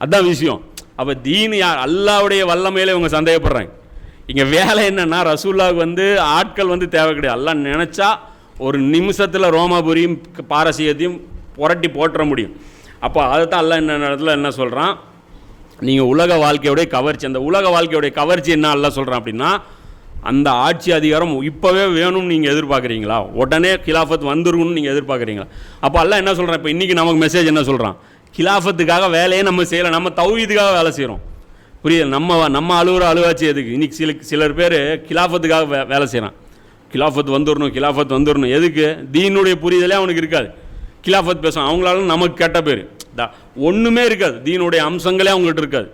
அதுதான் விஷயம். அப்போ தீன் யார்? அல்லாவுடைய வல்லமையில இவங்க சந்தேகப்படுறாங்க. இங்கே வேலை என்னன்னா ரசூல்லாவுக்கு வந்து ஆட்கள் வந்து தேவை கிடையாது. எல்லாம் நினச்சா ஒரு நிமிஷத்தில் ரோமாபுரியும் பாரசீகத்தையும் புரட்டி போட்டுற முடியும். அப்போ அதை தான் எல்லாம் என்ன இடத்துல என்ன சொல்கிறான் நீங்கள் உலக வாழ்க்கையுடைய கவர்ச்சி அந்த உலக வாழ்க்கையுடைய கவர்ச்சி என்ன அல்ல சொல்கிறேன் அப்படின்னா அந்த ஆட்சி அதிகாரம் இப்போவே வேணும்னு நீங்கள் எதிர்பார்க்குறீங்களா? உடனே கிலாஃபத் வந்துருன்னு நீங்கள் எதிர்பார்க்குறீங்களா? அப்போ அல்ல என்ன சொல்கிறேன் இப்போ இன்றைக்கி நமக்கு மெசேஜ் என்ன சொல்கிறான் கிலாஃபத்துக்காக வேலையே நம்ம செய்யலை நம்ம தௌஹீதுக்காக வேலை செய்கிறோம் புரியுது? நம்ம நம்ம அலுவலக அலுவாச்சி எதுக்கு? இன்னைக்கு சில சிலர் பேர் கிலாஃபத்துக்காக வே வேலை செய்கிறான் கிலாஃபத் வந்துடணும் கிலாஃபத் வந்துடணும் எதுக்கு? தீனுடைய புரிதலே அவனுக்கு இருக்காது. கிலாஃபத் பேசுவான் அவங்களால நமக்கு கெட்ட பேர். தா ஒன்றுமே இருக்காது. தீனுடைய அம்சங்களே அவங்ககிட்ட இருக்காது.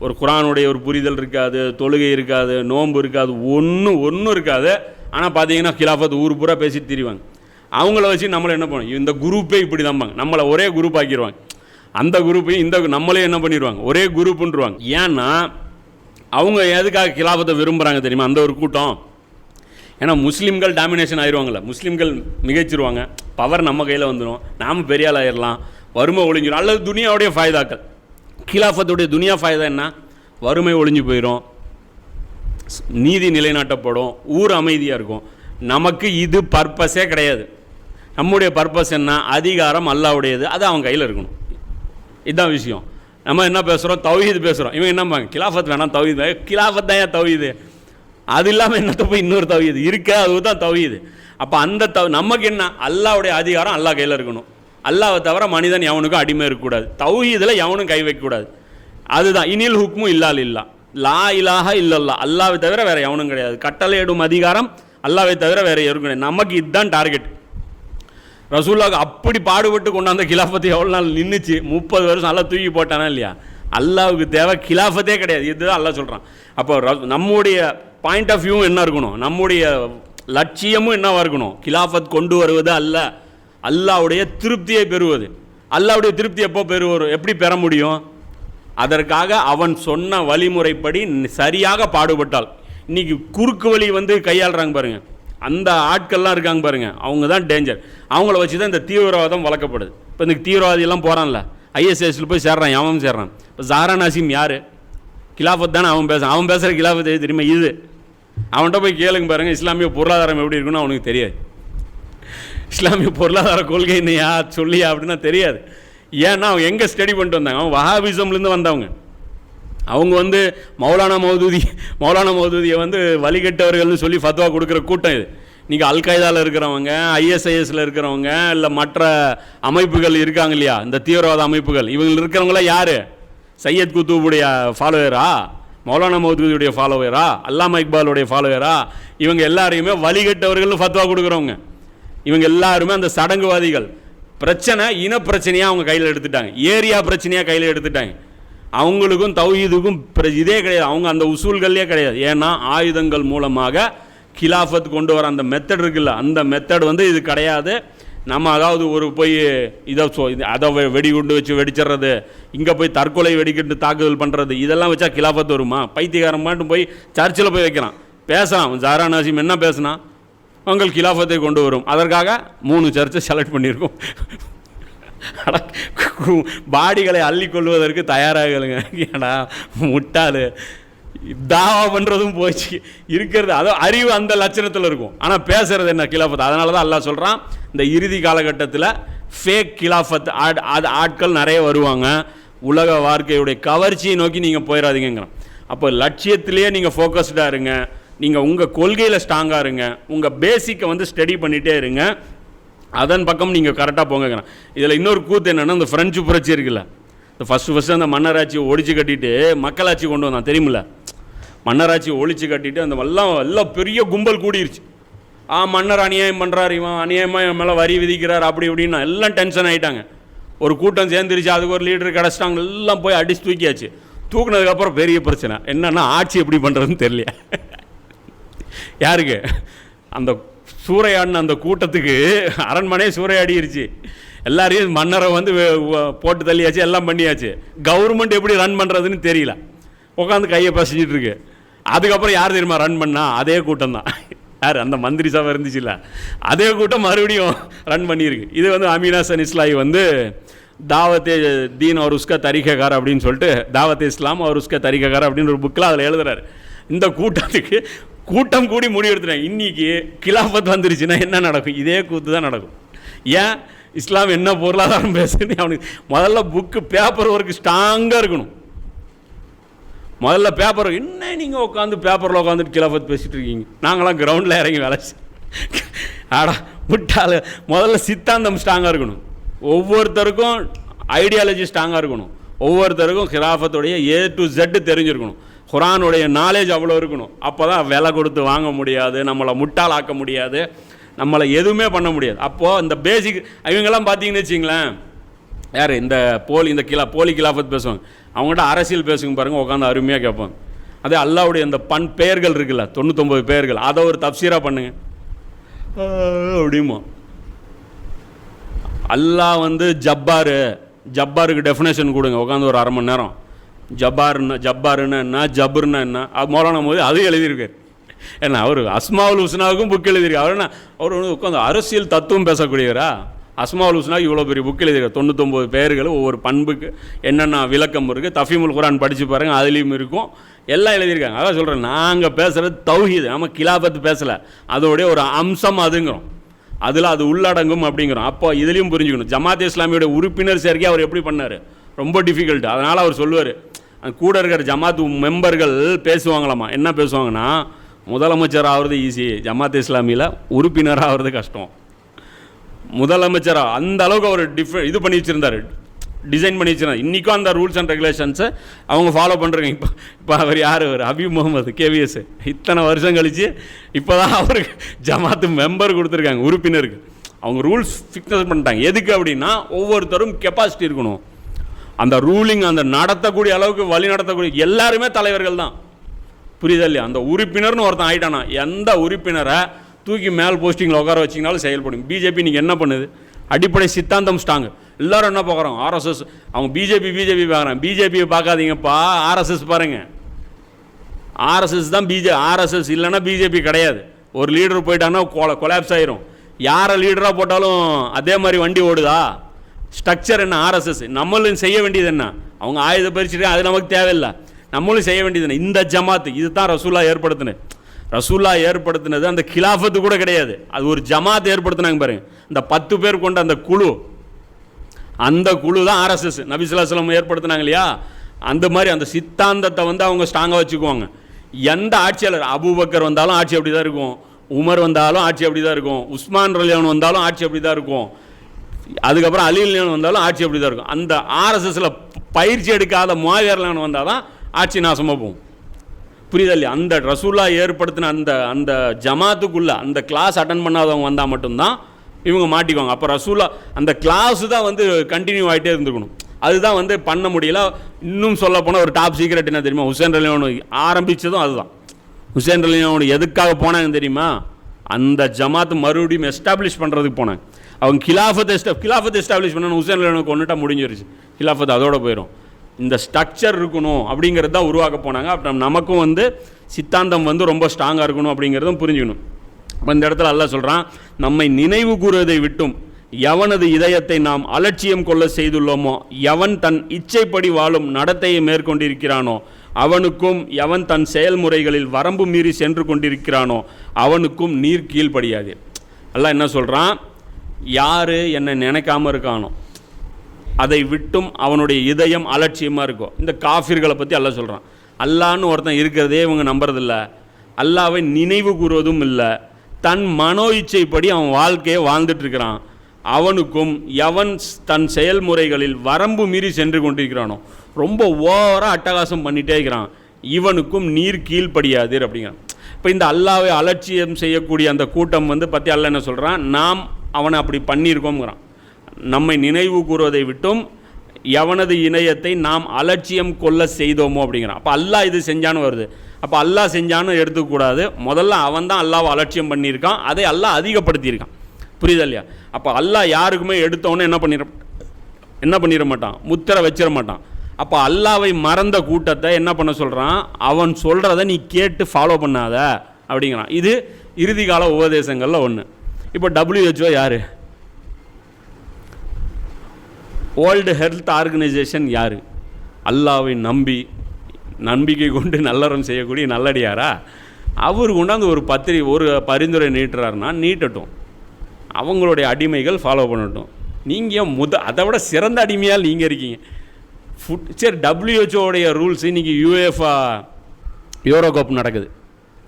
ஒரு குரானுடைய ஒரு புரிதல் இருக்காது தொழுகை இருக்காது நோன்பு இருக்காது ஒன்றும் ஒன்றும் இருக்காது. ஆனால் பார்த்தீங்கன்னா கிலாஃபத் ஊர் பூரா பேசி திரிவாங்க. அவங்கள வச்சு நம்மளை என்ன பண்ணுவோம் இந்த குரூப்பே இப்படி தாம்பாங்க நம்மளை ஒரே குரூப் ஆக்கிடுவாங்க அந்த குரூப்பையும் இந்த நம்மளே என்ன பண்ணிடுவாங்க ஒரே குரூப்புன்றுவாங்க. ஏன்னா அவங்க எதுக்காக கிலாபத்தை விரும்புகிறாங்க தெரியுமா? அந்த ஒரு கூட்டம். ஏன்னா முஸ்லீம்கள் டாமினேஷன் ஆயிடுவாங்கள்ல முஸ்லீம்கள் மிகச்சிருவாங்க. பவர் நம்ம கையில் வந்துடும் நாம் பெரிய ஆள் ஆயிடலாம் வறுமை ஒழிஞ்சிடும் அல்லது துனியாவுடைய ஃபாய்தாக்கள். கிலாஃபத்துடைய துனியா ஃபாய்தா என்ன? வறுமை ஒழிஞ்சு போயிடும் நீதி நிலைநாட்டப்படும். ஊர் அமைதியாக இருக்கும். நமக்கு இது பர்பஸே கிடையாது. நம்முடைய பர்பஸ் என்ன? அதிகாரம் அல்லாவுடையது. அது அவன் கையில் இருக்கணும். இதுதான் விஷயம். நம்ம என்ன பேசுகிறோம் தௌஹீது பேசுகிறோம் இவன் என்னம்பாங்க கிலாஃபத் வேணாம் தௌஹீது கிலாஃபத் தான் ஏன் தௌஹீது? அது இல்லாமல் என்னத்தை போய் இன்னொரு தௌஹீது. இருக்க அதுதான் தௌஹீது. அப்போ அந்த தவ நமக்கு என்ன? அல்லாவுடைய அதிகாரம் அல்லா கையில் இருக்கணும். அல்லாவை தவிர மனிதன் எவனுக்கும் அடிமை இருக்கக்கூடாது. தௌஹீதில் எவனும் கை வைக்கக்கூடாது. அதுதான். இனில் ஹுக்மும் இல்லால் இல்லா லா இலாக இல்லல்லா. அல்லாவை தவிர வேறு எவனும் கிடையாது. கட்டளையிடும் அதிகாரம் அல்லாவை தவிர வேறு எவரும் கிடையாது. நமக்கு இதுதான் டார்கெட். ரசூல்லாக்கு அப்படி பாடுபட்டு கொண்டாந்த கிலாஃபத்தை எவ்வளோ நாள் நின்றுச்சு முப்பது வருஷம் நல்லா தூக்கி போட்டானா இல்லையா? அல்லாவுக்கு தேவை கிலாஃபத்தே கிடையாது. இதுதான் அல்லாஹ் சொல்கிறான் அப்போ நம்முடைய பாயிண்ட் ஆஃப் வியூ என்ன இருக்கணும்? நம்முடைய லட்சியமும் என்னவாக இருக்கணும்? கிலாஃபத் கொண்டு வருவது அல்ல. அல்லாவுடைய திருப்தியை பெறுவது. அல்லாவுடைய திருப்தி எப்போ பெறுவது? எப்படி பெற முடியும்? அதற்காக அவன் சொன்ன வழிமுறைப்படி சரியாக பாடுபட்டால். இன்றைக்கி குறுக்கு வழி வந்து கையாளுறாங்க பாருங்கள் அந்த ஆட்கள்லாம் இருக்காங்க பாருங்கள் அவங்க தான் டேஞ்சர் அவங்கள வச்சு தான் இந்த தீவிரவாதம் வளர்க்கப்படுது. இப்போ இந்த தீவிரவாதியெல்லாம் போகிறான்ல ஐஎஸ்எஸ்ல போய் சேர்றான் அவன் சேர்றான். இப்போ ஜாரா நாசிம் யார்? கிலாஃபத் தானே அவன் பேசுறான். அவன் பேசுகிற கிலாஃபத் எது தெரியுமா? இது. அவன்கிட்ட போய் கேளுங்க பாருங்கள் இஸ்லாமிய பொருளாதாரம் எப்படி இருக்குன்னு அவனுக்கு தெரியாது. இஸ்லாமிய பொருளாதார கொள்கை என்னையா சொல்லியா அப்படின்னா தெரியாது. ஏன்னா அவன் எங்கே ஸ்டடி பண்ணிட்டு வந்தாங்க? அவன் வஹாபிசம்லேருந்து வந்தவங்க. அவங்க வந்து மௌலானா மௌதூதி மௌலானா மௌதூதியை வந்து வழிகட்டவர்கள்னு சொல்லி ஃபத்வா கொடுக்குற கூட்டம் இது. இன்றைக்கி அல்கைதாவில் இருக்கிறவங்க ஐஎஸ்ஐஎஸில் இருக்கிறவங்க இல்லை மற்ற அமைப்புகள் இருக்காங்க இல்லையா? இந்த தீவிரவாத அமைப்புகள். இவங்க இருக்கிறவங்களாம் யார்? சையத் குத்தூபுடைய ஃபாலோவரா மௌலானா மௌதூதியுடைய ஃபாலோவரா அல்லாமா இக்பாலுடைய ஃபாலோவரா இவங்க எல்லாரையுமே வழிகட்டவர்கள்னு ஃபத்வா கொடுக்குறவங்க. இவங்க எல்லாருமே அந்த சடங்குவாதிகள். பிரச்சனை இன பிரச்சனையாக அவங்க கையில் எடுத்துட்டாங்க. ஏரியா பிரச்சனையாக கையில் எடுத்துட்டாங்க. அவங்களுக்கும் தௌஹீதுக்கும் பிர- இதே கிடையாது. அவங்க அந்த உசூல்களே கிடையாது. ஏன்னா ஆயுதங்கள் மூலமாக கிலாஃபத் கொண்டு வர அந்த மெத்தட் இருக்குல்ல அந்த மெத்தட் வந்து இது கிடையாது. நம்ம அதாவது ஒரு போய் இதை சொ இது அதை வெ- வெடிகுண்டு வச்சு வெடிச்சிடுறது இங்கே போய் தற்கொலை வெடிக்கிட்டு தாக்குதல் பண்ணுறது இதெல்லாம் வச்சா கிலாஃபத் வருமா? பைத்தியக்காரன் மட்டும் போய் சர்ச்சில் போய் வைக்கிறான். பேசலாம் ஜாரா நாசிம் என்ன பேசுனா? உங்கள் கிலாஃபத்தை கொண்டு வரும். அதற்காக மூணு சர்ச்சை செலக்ட் பண்ணியிருக்கோம். பாடிகளை அள்ளிக்கொள்வதற்கு தயாராகலுங்க. ஏடா முட்டாளு. தாவா பண்ணுறதும் போச்சு. இருக்கிறது அதோ அறிவு அந்த லட்சணத்தில் இருக்கும். ஆனால் பேசுறது என்ன கிலாஃபத் அதனால தான் எல்லாம் சொல்கிறான் இந்த இறுதி காலகட்டத்தில் ஃபேக் கிலாஃபத் ஆட் அது ஆட்கள் நிறைய வருவாங்க. உலக வாழ்க்கையுடைய கவர்ச்சியை நோக்கி நீங்கள் போயிடாதீங்கிறான் அப்போ லட்சியத்திலேயே நீங்கள் ஃபோக்கஸ்டாக இருங்க. நீங்கள் உங்கள் கொள்கையில் ஸ்ட்ராங்காக இருங்க. உங்கள் பேசிக்கை வந்து ஸ்டடி பண்ணிகிட்டே இருங்க. அதன் பக்கம் நீங்கள் கரெக்டாக போங்கங்கிறான் இதில் இன்னொரு கூத்து என்னென்னா இந்த ஃப்ரெஞ்சு புரட்சி இருக்குல்ல. இந்த ஃபஸ்ட்டு ஃபஸ்ட்டு அந்த மன்னராட்சியை ஒழிச்சு கட்டிட்டு மக்களாட்சி கொண்டு வந்தான் தெரியுமில்ல? மன்னராட்சி ஒழிச்சு கட்டிட்டு அந்த எல்லாம் எல்லாம் பெரிய கும்பல் கூடிருச்சு. ஆ மன்னர் அநியாயம் பண்ணுறாரு இவன் அநியாயமாக இவன் மேலே வரி விதிக்கிறார் அப்படி இப்படின்னா எல்லாம் டென்ஷன் ஆகிட்டாங்க ஒரு கூட்டம் சேர்ந்துருச்சு அதுக்கு ஒரு லீடர் கிடச்சிட்டாங்க எல்லாம் போய் அடிச்சு தூக்கியாச்சு. தூக்குனதுக்கப்புறம் பெரிய பிரச்சனை. என்னன்னா ஆட்சி எப்படி பண்ணுறதுன்னு தெரியல. யாருக்கு? அந்த சூறையாடின அந்த கூட்டத்துக்கு அரண்மனையே சூறையாடிருச்சு. எல்லாரையும் மன்னரை வந்து போட்டு தள்ளியாச்சு எல்லாம் பண்ணியாச்சு. கவர்மெண்ட் எப்படி ரன் பண்ணுறதுன்னு தெரியல. உட்காந்து கையை பசிச்சிட்டு இருக்கு. அதுக்கப்புறம் யார் தெரியுமா ரன் பண்ணா? அதே கூட்டம் தான். யார்? அந்த மந்திரி சபை இருந்துச்சுல்ல. அதே கூட்டம் மறுபடியும் ரன் பண்ணியிருக்கு. இது வந்து அமீனா சன் இஸ்லாய் வந்து தாவத்தே தீன் அவர் உஸ்கா தரிககார் அப்படின்னு சொல்லிட்டு தாவத்தே இஸ்லாம் அவர் உஸ்கா தரிககார் அப்படின்னு ஒரு புக்கில் அதில் எழுதுறாரு. இந்த கூட்டத்துக்கு கூட்டம் கூடி முடிவெடுத்துட்டேன் இன்றைக்கி இன்னைக்கு கிலாஃபத் வந்துருச்சுன்னா என்ன நடக்கும்? இதே கூத்து தான் நடக்கும். ஏன்? இஸ்லாம் என்ன பொருளாதாரம் பேசுன்னு அவனுக்கு முதல்ல புக்கு பேப்பர் ஒர்க் ஸ்ட்ராங்காக இருக்கணும். முதல்ல பேப்பர் என்ன நீங்கள் உட்காந்து பேப்பரில் உட்காந்துட்டு கிலாஃபத் பேசிகிட்டு இருக்கீங்க? நாங்களாம் கிரவுண்டில் இறங்கி வேலை ஆடா விட்டால் முதல்ல சித்தாந்தம் ஸ்ட்ராங்காக இருக்கணும். ஒவ்வொருத்தருக்கும் ஐடியாலஜி ஸ்ட்ராங்காக இருக்கணும். ஒவ்வொருத்தருக்கும் கிராஃபத்துடைய ஏ டு ஜெட்டு தெரிஞ்சிருக்கணும். குரானுடைய நாலேஜ் அவ்வளோ இருக்கணும். அப்போ தான் விலை கொடுத்து வாங்க முடியாது நம்மளை முட்டாளாக்க முடியாது நம்மளை எதுவுமே பண்ண முடியாது. அப்போது இந்த பேசிக் இவங்கெல்லாம் பார்த்தீங்கன்னு வச்சிங்களேன் யார் இந்த போலி இந்த கிலா போலி கிலாஃபத் பேசுவாங்க. அவங்ககிட்ட அரசியல் பேசுங்க பாருங்கள் உட்காந்து அருமையாக கேட்பாங்க. அதே அல்லாவுடைய இந்த பண் பெயர்கள் இருக்குல்ல தொண்ணூத்தொம்பது பெயர்கள் அதை ஒரு தப்சீராக பண்ணுங்க. அப்படிமா. அல்லாஹ் வந்து ஜப்பாரு ஜப்பாருக்கு டெஃபினேஷன் கொடுங்க உட்காந்து ஒரு அரை மணி நேரம். ஜப்பார்னா ஜப்பாருன்னா என்ன ஜபுர்னா என்ன அது மௌலானா போது அதுவும் எழுதியிருக்காரு. ஏன்னா அவர் அஸ்மாவுல் ஹுஸ்னாவுக்கும் புக் எழுதியிருக்காரு. அவர் என்ன அவர் வந்து உட்காந்து அரசியல் தத்துவம் பேசக்கூடியவரா? அஸ்மாவுல் ஹுஸ்னா இவ்வளோ பெரிய புக் எழுதியிருக்காரு. தொண்ணூத்தொம்பது பேர்கள் ஒவ்வொரு பண்புக்கு என்னென்ன விளக்கம் இருக்குது தஃபீமுல் குரான் படித்து பாருங்கள் அதுலேயும் இருக்கும். எல்லாம் எழுதியிருக்காங்க. அதான் சொல்கிறேன் நாங்கள் பேசுகிறது தௌஹீது நம்ம கிலாபத்து பேசலை. அதோடைய ஒரு அம்சம் அதுங்கிறோம். அதில் அது உள்ளடங்கும் அப்படிங்கிறோம். அப்போ இதுலேயும் புரிஞ்சுக்கணும். ஜமாத் இஸ்லாமியோட உறுப்பினர் சேர்க்கை அவர் எப்படி பண்ணார்? ரொம்ப டிஃபிகல்ட் அதனால் அவர் சொல்லுவார் கூட இருக்கிற ஜமாத் மெம்பர்கள் பேசுவாங்களாமா? என்ன பேசுவாங்கன்னா முதலமைச்சர் ஆகிறது ஈஸி ஜமாத் இஸ்லாமியில் உறுப்பினர் ஆகிறது கஷ்டம். முதலமைச்சராக அந்த அளவுக்கு அவர் டிஃப இது பண்ணி வச்சுருந்தார். டிசைன் பண்ணி வச்சுருந்தார். இன்றைக்கும் அந்த ரூல்ஸ் அண்ட் ரெகுலேஷன்ஸை அவங்க ஃபாலோ பண்ணுறாங்க இப்போ இப்போ அவர் யார்? அவர் ஹபீப் முகமது கேவிஎஸ் இத்தனை வருஷம் கழித்து இப்போ தான் அவருக்கு ஜமாத்து மெம்பர் கொடுத்துருக்காங்க உறுப்பினருக்கு. அவங்க ரூல்ஸ் ஃபிக்ஸ் பண்ணிட்டாங்க. எதுக்கு அப்படின்னா ஒவ்வொருத்தரும் கெப்பாசிட்டி இருக்கணும். அந்த ரூலிங் அந்த நடத்தக்கூடிய அளவுக்கு வழி நடத்தக்கூடிய எல்லாருமே தலைவர்கள் தான் புரியுதா இல்லையா? அந்த உறுப்பினர்னு ஒருத்தன் ஆயிட்டானா? எந்த உறுப்பினரை தூக்கி மேல் போஸ்டிங்கில் உட்கார வச்சிங்கனாலும் செயல்படும். பிஜேபி நீங்கள் என்ன பண்ணுது? அடிப்படை சித்தாந்தம் ஸ்ட்ராங்கு எல்லோரும் என்ன பார்க்குறோம்? ஆர்எஸ்எஸ் அவங்க பிஜேபி பிஜேபி பார்க்குறாங்க. பிஜேபியை பார்க்காதீங்கப்பா. ஆர்எஸ்எஸ் பாருங்கள் ஆர்எஸ்எஸ் தான் பிஜே ஆர்எஸ்எஸ் இல்லைன்னா பிஜேபி கிடையாது. ஒரு லீடர் போயிட்டாங்கன்னா கொல கொலாப்ஸ் ஆயிரும். யாரை லீடராக போட்டாலும் அதே மாதிரி வண்டி ஓடுதா? ஸ்ட்ரக்சர் என்ன? ஆர்எஸ்எஸ் நம்மளும் செய்ய வேண்டியது என்ன? அவங்க ஆயுத பரிசுட்டு அது நமக்கு தேவையில்லை. நம்மளும் செய்ய வேண்டியது என்ன? இந்த ஜமாத்து. இது தான் ரசூல்லா ஏற்படுத்தினது ரசூல்லா ஏற்படுத்தினது அந்த கிலாஃபத்து கூட கிடையாது. அது ஒரு ஜமாத் ஏற்படுத்தினாங்க பாருங்க. இந்த பத்து பேர் கொண்ட அந்த குழு. அந்த குழு தான் ஆர்எஸ்எஸ் நபிசுல்லாஸ்லம் ஏற்படுத்தினாங்க இல்லையா? அந்த மாதிரி அந்த சித்தாந்தத்தை வந்து அவங்க ஸ்ட்ராங்காக வச்சுக்குவாங்க. எந்த ஆட்சியாளர்? அபுபக்கர் வந்தாலும் ஆட்சி அப்படி தான் இருக்கும். உமர் வந்தாலும் ஆட்சி அப்படி தான் இருக்கும். உஸ்மான் ரலியான் வந்தாலும் ஆட்சி அப்படி தான் இருக்கும். அதுக்கப்புறம் அலி அலியான் வந்தாலும் ஆட்சி அப்படி தான் இருக்கும். அந்த ஆர்எஸ்எஸில் பயிற்சி எடுக்காத மாவீரலான் வந்தால் தான் ஆட்சி நாசமாக போகும். புரியுதா இல்லையா? அந்த ரசூல்லா ஏற்படுத்தின அந்த அந்த ஜமாத்துக்குள்ளே அந்த கிளாஸ் அட்டன் பண்ணாதவங்க வந்தால் மட்டும்தான் இவங்க மாட்டிக்குவாங்க. அப்போ ரசூலா அந்த கிளாஸு தான் வந்து கண்டினியூ ஆகிட்டே இருந்துக்கணும் அதுதான் வந்து பண்ண முடியல. இன்னும் சொல்ல போனால் ஒரு டாப் சீக்ரெட் என்ன தெரியுமா? ஹுசேன் ரலியானு ஆரம்பித்ததும் அதுதான். ஹுசேன் ரலியானு எதுக்காக போனாங்கன்னு தெரியுமா? அந்த ஜமாத் மறுபடியும் எஸ்டாப்ளிஷ் பண்ணுறதுக்கு போனாங்க. அவங்க கிலாஃபத் எஸ்டா கிலாஃபத் எஸ்டாப்ளிஷ் பண்ணணும் ஹுசேன் ரலியானுக்கு கொண்டுட்டா முடிஞ்சிருச்சு. கிலாஃபத் அதோட போயிடும் இந்த ஸ்ட்ரக்சர் இருக்கணும் அப்படிங்கிறது தான் உருவாக்க போனாங்க. அப்புறம் நமக்கும் வந்து சித்தாந்தம் வந்து ரொம்ப ஸ்ட்ராங்காக இருக்கணும் அப்படிங்கிறதும் புரிஞ்சுக்கணும். அப்போ இந்த இடத்துல அல்ல சொல்கிறான் நம்மை நினைவு கூறுவதை விட்டும் எவனது இதயத்தை நாம் அலட்சியம் கொள்ள செய்துள்ளோமோ எவன் தன் இச்சைப்படி வாழும் நடத்தையை மேற்கொண்டிருக்கிறானோ அவனுக்கும் எவன் தன் செயல்முறைகளில் வரம்பு மீறி சென்று கொண்டிருக்கிறானோ அவனுக்கும் நீர் கீழ்ப்படியாது. அல்ல என்ன சொல்கிறான் யார் என்னை நினைக்காம இருக்கானோ அதை விட்டும் அவனுடைய இதயம் அலட்சியமாக இருக்கும் இந்த காஃபிர்களை பற்றி அல்ல சொல்கிறான் அல்லான்னு ஒருத்தன் இருக்கிறதே இவங்க நம்புறதில்ல. அல்லாவை நினைவு கூறுவதும் இல்லை. தன் மனோ இச்சைப்படி அவன் வாழ்க்கையை வாழ்ந்துட்டுருக்கிறான் அவனுக்கும் எவன் தன் செயல்முறைகளில் வரம்பு மீறி சென்று கொண்டிருக்கிறானோ ரொம்ப ஓவராக அட்டகாசம் பண்ணிகிட்டே இருக்கிறான். இவனுக்கும் நீர் கீழ்ப்படியாதீர் அப்படிங்கிறான். இப்போ இந்த அல்லாவை அலட்சியம் செய்யக்கூடிய அந்த கூட்டம் வந்து பற்றி அல்ல என்ன சொல்கிறான் நாம் அவனை அப்படி பண்ணியிருக்கோங்கிறான் நம்மை நினைவு கூறுவதை விட்டும் எவனது இணையத்தை நாம் அலட்சியம் கொள்ள செய்தோமோ அப்படிங்கிறான். அப்போ அல்லாஹ் இது செஞ்சான்னு வருது. அப்போ அல்லாஹ் செஞ்சான்னு எடுத்துக்கூடாது. முதல்ல அவன் தான் அல்லாவை அலட்சியம் பண்ணியிருக்கான். அதை அல்லாஹ் அதிகப்படுத்தியிருக்கான். புரியுதா இல்லையா? அப்போ அல்லாஹ் யாருக்குமே எடுத்தோன்னு என்ன பண்ணிட என்ன பண்ணிட மாட்டான்? முத்திரை வச்சிட மாட்டான். அப்போ அல்லாவை மறந்த கூட்டத்தை என்ன பண்ண சொல்கிறான் அவன் சொல்கிறத நீ கேட்டு ஃபாலோ பண்ணாத அப்படிங்கிறான். இது இறுதி கால உபதேசங்களில் ஒன்று இப்போ டபிள்யூஹெச்ஓ யார்? வேர்ல்டு ஹெல்த் ஆர்கனைசேஷன் யார்? அல்லாவை நம்பி நம்பிக்கை கொண்டு நல்லறம் செய்யக்கூடிய நல்லடியாரா? அவர் கொண்டாந்து ஒரு பத்திரி ஒரு பரிந்துரை நீட்டுறாருன்னா நீட்டட்டும். அவங்களுடைய அடிமைகள் ஃபாலோ பண்ணட்டும். நீங்கள் முத அதை விட சிறந்த அடிமையால் நீங்கள் இருக்கீங்க. ஃபுட் சரி டபிள்யூஹெச்ஓடைய ரூல்ஸ் இன்றைக்கி யூஎஃப்ஆ யூரோ கப் நடக்குது.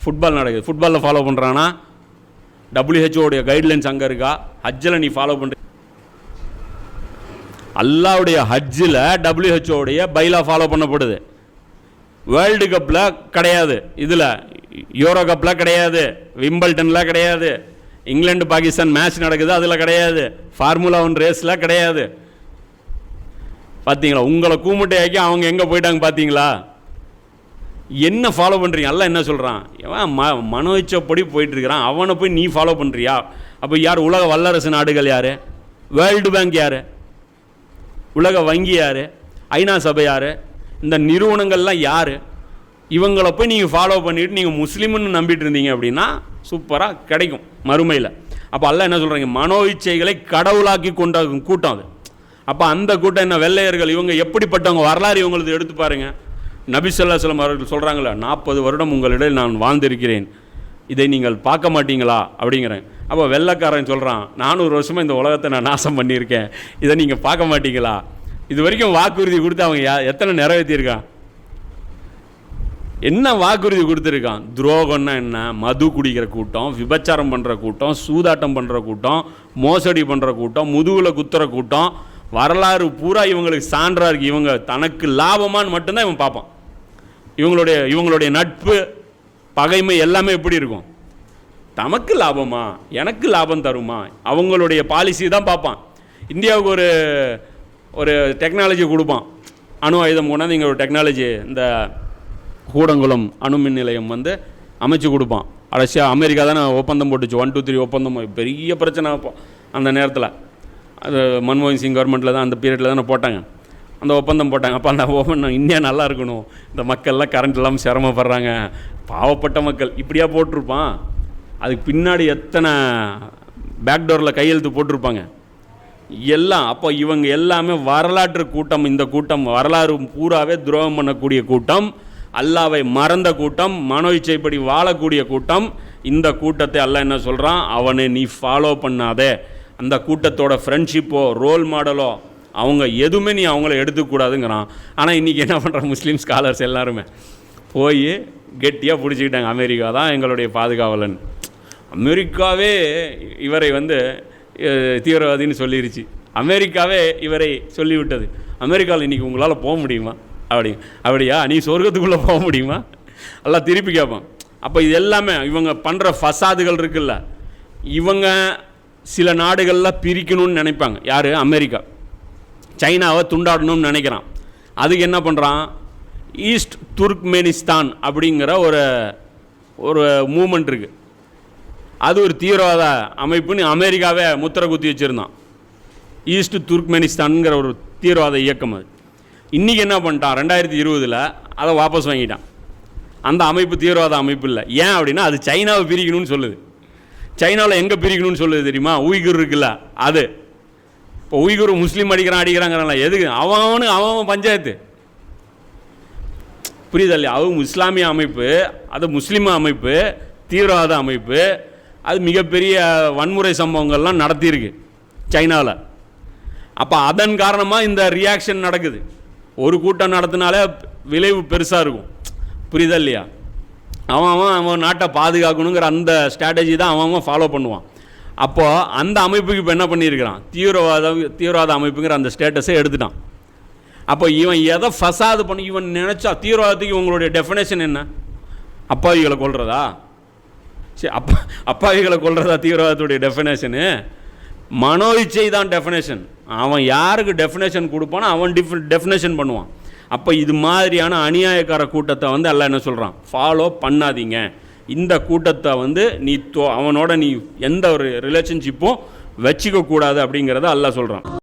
ஃபுட்பால் நடக்குது. ஃபுட்பாலில் ஃபாலோ பண்ணுறான்னா டபிள்யூஹெச்ஓடைய கைட்லைன்ஸ் அங்கே இருக்கா? ஹஜ்ஜில் நீ ஃபாலோ பண்ணுற அல்லாவுடைய ஹஜ்ஜில் டபிள்யூஹெச்ஓடைய பைலா ஃபாலோ பண்ணப்படுது. வேர்ல்டு கப்பில் கிடையாது. இதில் யூரோ கப்பில் கிடையாது. விம்பிள்டனில் கிடையாது. இங்கிலாந்து பாகிஸ்தான் மேட்ச் நடக்குது அதில் கிடையாது. ஃபார்முலா ஒன் ரேஸில் கிடையாது. பார்த்தீங்களா உங்களை கூமுட்டையாக்கி அவங்க எங்கே போயிட்டாங்க பார்த்தீங்களா என்ன ஃபாலோ பண்ணுறீங்க எல்லாம் என்ன சொல்கிறான் அவன் ம மனோச்சப்படி போயிட்டுருக்கிறான். அவனை போய் நீ ஃபாலோ பண்ணுறியா அப்போ யார்? உலக வல்லரசு நாடுகள் யார்? வேர்ல்டு பேங்க் யார்? உலக வங்கி யார்? ஐநா சபை யார்? இந்த நிறுவனங்கள்லாம் யார்? இவங்களை போய் நீங்கள் ஃபாலோ பண்ணிவிட்டு நீங்கள் முஸ்லீம்னு நம்பிட்டு இருந்தீங்க அப்படின்னா சூப்பராக கிடைக்கும் மறுமையில். அப்போ எல்லாம் என்ன சொல்கிறீங்க மனோ இச்சைகளை கடவுளாக்கி கொண்ட கூட்டம் அது. அப்போ அந்த கூட்டம் என்ன வெள்ளையர்கள் இவங்க எப்படிப்பட்டவங்க? வரலாறு இவங்களது எடுத்து பாருங்கள் நபிசல்லாஸ்லம் அவர்கள் சொல்கிறாங்களே நாற்பது வருடம் உங்களிடம் நான் வாழ்ந்திருக்கிறேன். இதை நீங்கள் பார்க்க மாட்டீங்களா? அப்படிங்கிறேன். அப்போ வெள்ளைக்காரன் சொல்கிறான் நானூறு வருஷமாக இந்த உலகத்தை நான் நாசம் பண்ணியிருக்கேன். இதை நீங்கள் பார்க்க மாட்டீங்களா? இது வரைக்கும் வாக்குறுதி கொடுத்து அவங்க எத்தனை நிறைவேற்றியிருக்கான் என்ன வாக்குறுதி கொடுத்துருக்கான்? துரோகம்னா என்ன? மது குடிக்கிற கூட்டம் விபச்சாரம் பண்ணுற கூட்டம் சூதாட்டம் பண்ணுற கூட்டம் மோசடி பண்ணுற கூட்டம் முதுகில் குத்துற கூட்டம் வரலாறு பூரா இவங்களுக்கு சான்றாக இருக்குது இவங்க தனக்கு லாபமான்னு மட்டும்தான் இவன் பார்ப்பான். இவங்களுடைய இவங்களுடைய நட்பு பகைமை எல்லாமே எப்படி இருக்கும்? தமக்கு லாபமா? எனக்கு லாபம் தருமா? அவங்களுடைய பாலிசி தான் பார்ப்பான். இந்தியாவுக்கு ஒரு ஒரு டெக்னாலஜி கொடுப்பான். அணு ஆயுதம் கொண்டாந்து இங்கே ஒரு டெக்னாலஜி இந்த கூடங்குளம் அணு மின் நிலையம் வந்து அமைச்சு கொடுப்பான். ரஷ்யா அமெரிக்கா தானே ஒப்பந்தம் போட்டுச்சு. ஒன் டூ த்ரீ ஒப்பந்தம். பெரிய பிரச்சனை அப்போ அந்த நேரத்தில். அது மன்மோகன் சிங் கவர்மெண்ட்டில் தான் அந்த பீரியடில் தானே போட்டாங்க. அந்த ஒப்பந்தம் போட்டாங்க. அப்போ அந்த ஒப்பந்தம் இந்தியா நல்லா இருக்கணும். இந்த மக்கள்லாம் கரண்ட் இல்லாமல் சிரமப்படுறாங்க. பாவப்பட்ட மக்கள். இப்படியா போட்டிருப்பான். அதுக்கு பின்னாடி எத்தனை பேக்டோரில் கையெழுத்து போட்டிருப்பாங்க. எல்லாம் அப்போ இவங்க எல்லாமே வரலாற்று கூட்டம். இந்த கூட்டம் வரலாறு பூராவே துரோகம் பண்ணக்கூடிய கூட்டம். அல்லாவை மறந்த கூட்டம். மனோ இச்சைப்படி வாழக்கூடிய கூட்டம். இந்த கூட்டத்தை அல்லாஹ் என்ன சொல்கிறான் அவனை நீ ஃபாலோ பண்ணாதே. அந்த கூட்டத்தோட ஃப்ரெண்ட்ஷிப்போ ரோல் மாடலோ அவங்க எதுவுமே நீ அவங்கள எடுத்துக்கூடாதுங்கிறான் ஆனால் இன்றைக்கி என்ன பண்ணுற முஸ்லீம் ஸ்காலர்ஸ் எல்லாருமே போய் கெட்டியாக பிடிச்சிக்கிட்டாங்க. அமெரிக்கா தான் எங்களுடைய பாதுகாவலன். அமெரிக்காவே இவரை வந்து தீவிரவாதின்னு சொல்லிருச்சு. அமெரிக்காவே இவரை சொல்லிவிட்டது. அமெரிக்காவில் இன்றைக்கி உங்களால் போக முடியுமா? அப்படி அப்படியா? நீ சொர்க்கத்துக்குள்ளே போக முடியுமா? எல்லாம் திருப்பி கேட்பான். அப்போ இது எல்லாமே இவங்க பண்ணுற ஃபசாதுகள் இருக்குல்ல. இவங்க சில நாடுகளில் பிரிக்கணும்னு நினைப்பாங்க. யார்? அமெரிக்கா. சைனாவை துண்டாடணும்னு நினைக்கிறான். அதுக்கு என்ன பண்ணுறான் ஈஸ்ட் துர்க்மெனிஸ்தான் அப்படிங்கிற ஒரு ஒரு மூமெண்ட் இருக்குது அது ஒரு தீவிரவாத அமைப்புன்னு அமெரிக்காவே முத்திரை குத்தி வச்சுருந்தான். ஈஸ்ட் துர்க்மெனிஸ்தான்ங்கிற ஒரு தீவிரவாத இயக்கம் அது. இன்றைக்கி என்ன பண்ணிட்டான்? ரெண்டாயிரத்தி இருபதில் அதை வாபஸ் வாங்கிட்டான். அந்த அமைப்பு தீவிரவாத அமைப்பு இல்லை. ஏன் அப்படின்னா அது சைனாவை பிரிக்கணும்னு சொல்லுது. சைனாவில் எங்கே பிரிக்கணும்னு சொல்லுது தெரியுமா? உய்குர் இருக்குல்ல அது. இப்போ உய்குர் முஸ்லீம் அடிக்கிறான் அடிக்கிறாங்கிறான்ல எதுக்கு? அவனு அவன் பஞ்சாயத்து. புரியுதா இல்லையா? அவங்க இஸ்லாமிய அமைப்பு அது முஸ்லீம் அமைப்பு தீவிரவாத அமைப்பு அது மிகப்பெரிய வன்முறை சம்பவங்கள்லாம் நடத்தியிருக்கு சைனாவில் அப்போ அதன் காரணமாக இந்த ரியாக்ஷன் நடக்குது. ஒரு கூட்டம் நடத்தினாலே விளைவு பெருசாக இருக்கும். புரியுதா இல்லையா? அவன் அவன் அவன் நாட்டை பாதுகாக்கணுங்கிற அந்த ஸ்ட்ராட்டஜி தான் அவன் அவன் ஃபாலோ பண்ணுவான். அப்போது அந்த அமைப்புக்கு இப்போ என்ன பண்ணியிருக்கிறான்? தீவிரவாத தீவிரவாத அமைப்புங்கிற அந்த ஸ்டேட்டஸை எடுத்துட்டான். அப்போ இவன் எதை ஃபசாது பண்ணி இவன் நினச்சா தீவிரவாதத்துக்கு இவங்களுடைய டெஃபினேஷன் என்ன? அப்பாவிகளை கொள்றதா சரி அப்பா அப்பாவிகளை கொள்றதா தீவிரவாதத்துடைய டெஃபினேஷனு மனோ இச்சை தான் டெஃபினேஷன் அவன் யாருக்கு டெஃபினேஷன் கொடுப்பானோ அவன் டிஃப் டெஃபினேஷன் பண்ணுவான். அப்போ இது மாதிரியான அநியாயக்கார கூட்டத்தை வந்து எல்லாம் என்ன சொல்கிறான் ஃபாலோ பண்ணாதீங்க. இந்த கூட்டத்தை வந்து நீ தோ அவனோட நீ எந்த ஒரு ரிலேஷன்ஷிப்பும் வச்சுக்கக்கூடாது அப்படிங்கிறத அல்லாஹ் சொல்கிறான்